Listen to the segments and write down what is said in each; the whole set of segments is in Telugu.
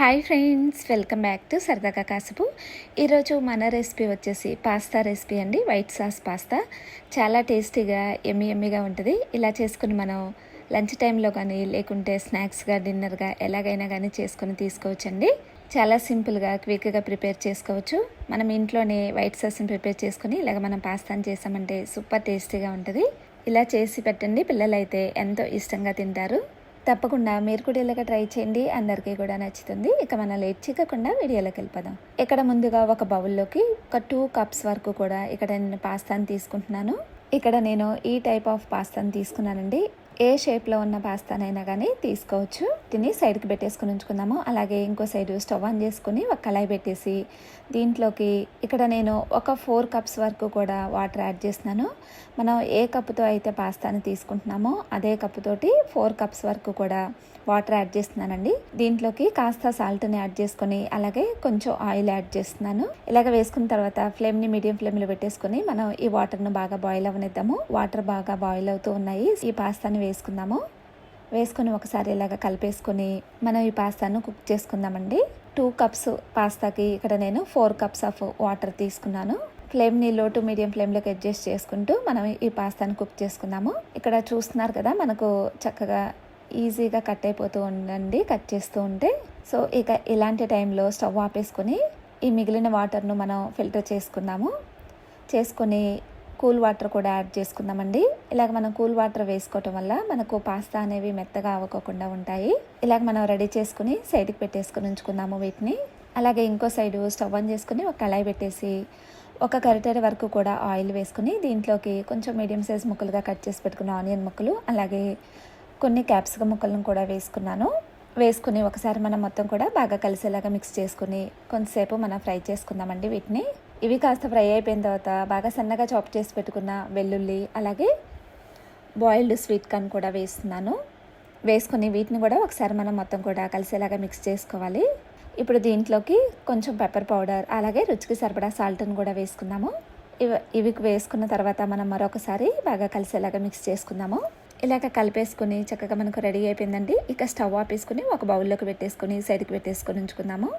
Hi friends welcome back to సరదాగా కాసుపు. ఈరోజు మన రెసిపీ వచ్చేసి పాస్తా రెసిపీ అండి వైట్ సాస్ పాస్తా. చాలా టేస్టీగా ఎమ్మి ఎమ్మిగా ఉంటుంది. ఇలా చేసుకుని మనం లంచ్ టైంలో కానీ లేకుంటే స్నాక్స్గా డిన్నర్గా ఎలాగైనా కానీ చేసుకొని తీసుకోవచ్చండి. చాలా సింపుల్గా క్విక్గా ప్రిపేర్ చేసుకోవచ్చు. మనం ఇంట్లోనే వైట్ సాస్ని ప్రిపేర్ చేసుకుని ఇలాగ మనం పాస్తాని చేసామంటే సూపర్ టేస్టీగా ఉంటుంది. ఇలా చేసి పెట్టండి పిల్లలైతే ఎంతో ఇష్టంగా తింటారు. తప్పకుండా మీరు కూడా ఇలాగ ట్రై చేయండి. అందరికీ కూడా నచ్చుతుంది. ఇక మన లేట్ చిక్కకుండా వీడియోలోకి వెళ్ళిపోదాం. ఇక్కడ ముందుగా ఒక బౌల్లోకి ఒక టూ కప్స్ వరకు కూడా ఇక్కడ నేను పాస్తాని తీసుకుంటున్నాను. ఇక్కడ నేను ఈ టైప్ ఆఫ్ పాస్తాని తీసుకున్నానండి. ఏ షేప్లో ఉన్న పాస్తానైనా కానీ తీసుకోవచ్చు. దీన్ని సైడ్కి పెట్టేసుకుని ఉంచుకుందాము. అలాగే ఇంకో సైడ్ స్టవ్ ఆన్ చేసుకుని ఒక కళాయి పెట్టేసి దీంట్లోకి ఇక్కడ నేను ఒక ఫోర్ కప్స్ వరకు కూడా వాటర్ యాడ్ చేస్తున్నాను. మనం ఏ కప్పుతో అయితే పాస్తాని తీసుకుంటున్నామో అదే కప్పుతోటి ఫోర్ కప్స్ వరకు కూడా వాటర్ యాడ్ చేస్తున్నానండి. దీంట్లోకి కాస్త సాల్ట్ని యాడ్ చేసుకొని అలాగే కొంచెం ఆయిల్ యాడ్ చేస్తున్నాను. ఇలాగ వేసుకున్న తర్వాత ఫ్లేమ్ని మీడియం ఫ్లేమ్లో పెట్టేసుకొని మనం ఈ వాటర్ను బాగా బాయిల్ అవనిద్దాము. వాటర్ బాగా బాయిల్ అవుతూ ఉన్నాయి. ఈ పాస్తాని వేసుకుందాము. వేసుకొని ఒకసారి ఇలాగ కలిపేసుకొని మనం ఈ పాస్తాను కుక్ చేసుకుందామండి. టూ కప్స్ పాస్తాకి ఇక్కడ నేను ఫోర్ కప్స్ ఆఫ్ వాటర్ తీసుకున్నాను. ఫ్లేమ్ని లో టు మీడియం ఫ్లేమ్లోకి అడ్జస్ట్ చేసుకుంటూ మనం ఈ పాస్తాను కుక్ చేసుకుందాము. ఇక్కడ చూస్తున్నారు కదా మనకు చక్కగా ఈజీగా కట్ అయిపోతూ ఉండండి కట్ చేస్తూ ఉంటే. సో ఇక ఇలాంటి టైంలో స్టవ్ ఆపేసుకొని ఈ మిగిలిన వాటర్ను మనం ఫిల్టర్ చేసుకుందాము. చేసుకొని కూల్ వాటర్ కూడా యాడ్ చేసుకుందామండి. ఇలాగ మనం కూల్ వాటర్ వేసుకోవటం వల్ల మనకు పాస్తా అనేవి మెత్తగా అవ్వకోకుండా ఉంటాయి. ఇలాగ మనం రెడీ చేసుకుని సైడ్కి పెట్టేసుకుని ఉంచుకుందాము వీటిని. అలాగే ఇంకో సైడు స్టవ్ ఆన్ చేసుకుని ఒక కళాయి పెట్టేసి ఒక కరిటెడ్ వరకు కూడా ఆయిల్ వేసుకుని దీంట్లోకి కొంచెం మీడియం సైజ్ ముక్కలుగా కట్ చేసి పెట్టుకున్న ఆనియన్ ముక్కలు అలాగే కొన్ని క్యాప్సికమ్ ముక్కలను కూడా వేసుకున్నాను. వేసుకుని ఒకసారి మనం మొత్తం కూడా బాగా కలిసేలాగా మిక్స్ చేసుకుని కొంతసేపు మనం ఫ్రై చేసుకుందామండి వీటిని. ఇవి కాస్త ఫ్రై అయిపోయిన తర్వాత బాగా సన్నగా చాప్ చేసి పెట్టుకున్న వెల్లుల్లి అలాగే బాయిల్డ్ స్వీట్ కార్న్ కూడా వేస్తున్నాను. వేసుకుని వీటిని కూడా ఒకసారి మనం మొత్తం కూడా కలిసేలాగా మిక్స్ చేసుకోవాలి. ఇప్పుడు దీంట్లోకి కొంచెం పెప్పర్ పౌడర్ అలాగే రుచికి సరిపడా సాల్ట్ని కూడా వేసుకున్నాము ఇవి ఇవి వేసుకున్న తర్వాత మనం మరొకసారి బాగా కలిసేలాగా మిక్స్ చేసుకుందాము. ఇలాగ కలిపేసుకుని చక్కగా మనకు రెడీ అయిపోయిందండి. ఇక స్టవ్ ఆపేసుకుని ఒక బౌల్లోకి పెట్టేసుకుని సైడ్కి పెట్టేసుకొని ఉంచుకుందాము.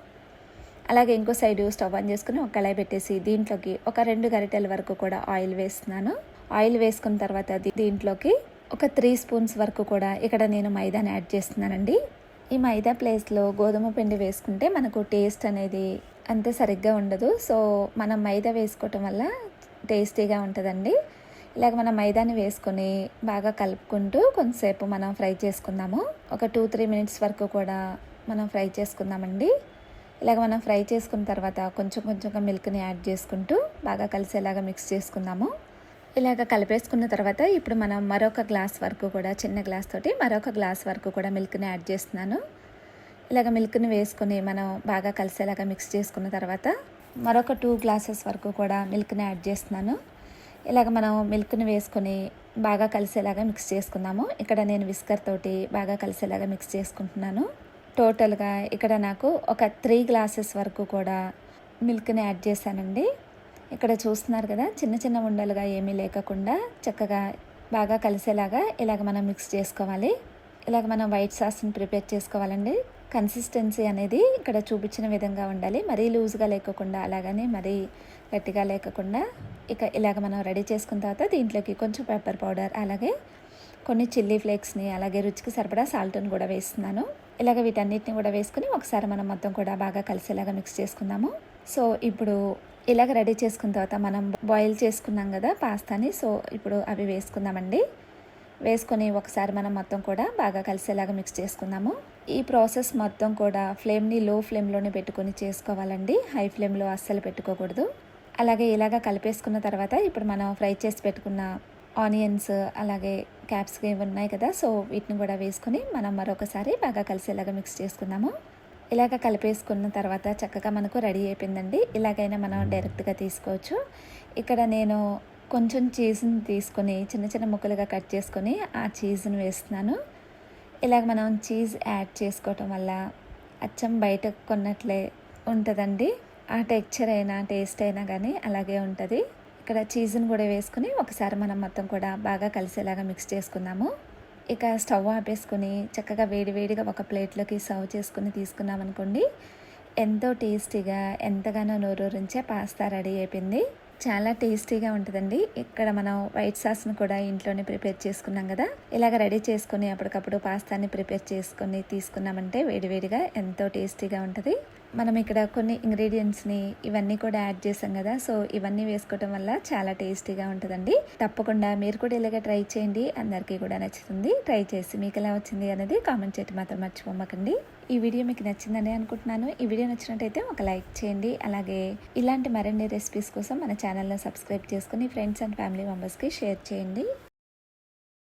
అలాగే ఇంకో సైడు స్టవ్ ఆన్ చేసుకుని ఒక కళాయి పెట్టేసి దీంట్లోకి ఒక రెండు గరిటెల వరకు కూడా ఆయిల్ వేస్తున్నాను. ఆయిల్ వేసుకున్న తర్వాత దీంట్లోకి ఒక త్రీ స్పూన్స్ వరకు కూడా ఇక్కడ నేను మైదాని యాడ్ చేస్తున్నానండి. ఈ మైదా ప్లేస్లో గోధుమ పిండి వేసుకుంటే మనకు టేస్ట్ అనేది అంత సరిగ్గా ఉండదు. సో మనం మైదా వేసుకోవటం వల్ల టేస్టీగా ఉంటుందండి. ఇలాగ మనం మైదాని వేసుకొని బాగా కలుపుకుంటూ కొంతసేపు మనం ఫ్రై చేసుకుందాము. ఒక టూ త్రీ మినిట్స్ వరకు కూడా మనం ఫ్రై చేసుకుందామండి. ఇలాగ మనం ఫ్రై చేసుకున్న తర్వాత కొంచెం కొంచెంగా మిల్క్ని యాడ్ చేసుకుంటూ బాగా కలిసేలాగా మిక్స్ చేసుకుందాము. ఇలాగ కలిపేసుకున్న తర్వాత ఇప్పుడు మనం మరొక గ్లాస్ వరకు కూడా చిన్న గ్లాస్ తోటి మరొక గ్లాస్ వరకు కూడా మిల్క్ని యాడ్ చేస్తున్నాను. ఇలాగ మిల్క్ని వేసుకొని మనం బాగా కలిసేలాగా మిక్స్ చేసుకున్న తర్వాత మరొక టూ గ్లాసెస్ వరకు కూడా మిల్క్ని యాడ్ చేస్తున్నాను. ఇలాగ మనం మిల్క్ని వేసుకొని బాగా కలిసేలాగా మిక్స్ చేసుకుందాము. ఇక్కడ నేను విస్కర్ తోటి బాగా కలిసేలాగా మిక్స్ చేసుకుంటున్నాను. టోటల్గా ఇక్కడ నాకు ఒక త్రీ గ్లాసెస్ వరకు కూడా మిల్క్ని యాడ్ చేశానండి. ఇక్కడ చూస్తున్నారు కదా చిన్న చిన్న ఉండలుగా ఏమీ లేకుండా చక్కగా బాగా కలిసేలాగా ఇలాగ మనం మిక్స్ చేసుకోవాలి. ఇలాగ మనం వైట్ సాస్ని ప్రిపేర్ చేసుకోవాలండి. కన్సిస్టెన్సీ అనేది ఇక్కడ చూపించిన విధంగా ఉండాలి. మరీ లూజ్గా లేకుండా అలాగని మరీ గట్టిగా లేకుండా ఇక ఇలాగ మనం రెడీ చేసుకున్న తర్వాత దీంట్లోకి కొంచెం పెప్పర్ పౌడర్ అలాగే కొన్ని చిల్లీ ఫ్లేక్స్ని అలాగే రుచికి సరిపడా సాల్ట్ని కూడా వేస్తున్నాను. ఇలాగ వీటన్నిటిని కూడా వేసుకుని ఒకసారి మనం మొత్తం కూడా బాగా కలిసేలాగా మిక్స్ చేసుకుందాము. సో ఇప్పుడు ఇలాగ రెడీ చేసుకున్న తర్వాత మనం బాయిల్ చేసుకున్నాం కదా పాస్తాని సో ఇప్పుడు అవి వేసుకుందామండి. వేసుకొని ఒకసారి మనం మొత్తం కూడా బాగా కలిసేలాగా మిక్స్ చేసుకుందాము. ఈ ప్రాసెస్ మొత్తం కూడా ఫ్లేమ్ని లో ఫ్లేమ్లోనే పెట్టుకొని చేసుకోవాలండి. హై ఫ్లేమ్లో అస్సలు పెట్టుకోకూడదు. అలాగే ఇలాగ కలిపేసుకున్న తర్వాత ఇప్పుడు మనం ఫ్రై చేసి పెట్టుకున్న ఆనియన్స్ అలాగే క్యాప్స్ ఇవి ఉన్నాయి కదా సో వీటిని కూడా వేసుకొని మనం మరొకసారి బాగా కలిసేలాగా మిక్స్ చేసుకుందాము. ఇలాగ కలిపేసుకున్న తర్వాత చక్కగా మనకు రెడీ అయిపోయిందండి. ఇలాగైనా మనం డైరెక్ట్గా తీసుకోవచ్చు. ఇక్కడ నేను కొంచెం చీజ్ని తీసుకొని చిన్న చిన్న ముక్కలుగా కట్ చేసుకొని ఆ చీజ్ని వేస్తున్నాను. ఇలాగ మనం చీజ్ యాడ్ చేసుకోవటం వల్ల అచ్చం బయట కొన్నట్లే ఉంటుందండి. ఆ టెక్చర్ అయినా టేస్ట్ అయినా కానీ అలాగే ఉంటుంది. ఇక్కడ చీజ్ని కూడా వేసుకుని ఒకసారి మనం మొత్తం కూడా బాగా కలిసేలాగా మిక్స్ చేసుకుందాము. ఇక స్టవ్ ఆపేసుకొని చక్కగా వేడివేడిగా ఒక ప్లేట్లోకి సర్వ్ చేసుకుని తీసుకున్నాం అనుకోండి ఎంతో టేస్టీగా ఎంతగానో నోరూరించే పాస్తా రెడీ అయిపోయింది. చాలా టేస్టీగా ఉంటుందండి. ఇక్కడ మనం వైట్ సాస్ను కూడా ఇంట్లోనే ప్రిపేర్ చేసుకున్నాం కదా ఇలాగ రెడీ చేసుకుని అప్పటికప్పుడు పాస్తాని ప్రిపేర్ చేసుకుని తీసుకున్నామంటే వేడివేడిగా ఎంతో టేస్టీగా ఉంటుంది. మనం ఇక్కడ కొన్ని ఇంగ్రీడియంట్స్ని ఇవన్నీ కూడా యాడ్ చేసాం కదా సో ఇవన్నీ వేసుకోవటం వల్ల చాలా టేస్టీగా ఉంటుందండి. తప్పకుండా మీరు కూడా ఇలాగ ట్రై చేయండి అందరికీ కూడా నచ్చుతుంది. ట్రై చేసి మీకు ఎలా వచ్చింది అనేది కామెంట్ చేయటం మాత్రం మర్చిపోమ్మకండి ఈ వీడియో మీకు నచ్చిందని అనుకుంటున్నాను. ఈ వీడియో నచ్చినట్టయితే ఒక లైక్ చేయండి. అలాగే ఇలాంటి మరిన్ని రెసిపీస్ కోసం మన ఛానల్లో సబ్స్క్రైబ్ చేసుకుని ఫ్రెండ్స్ అండ్ ఫ్యామిలీ మెంబర్స్కి షేర్ చేయండి.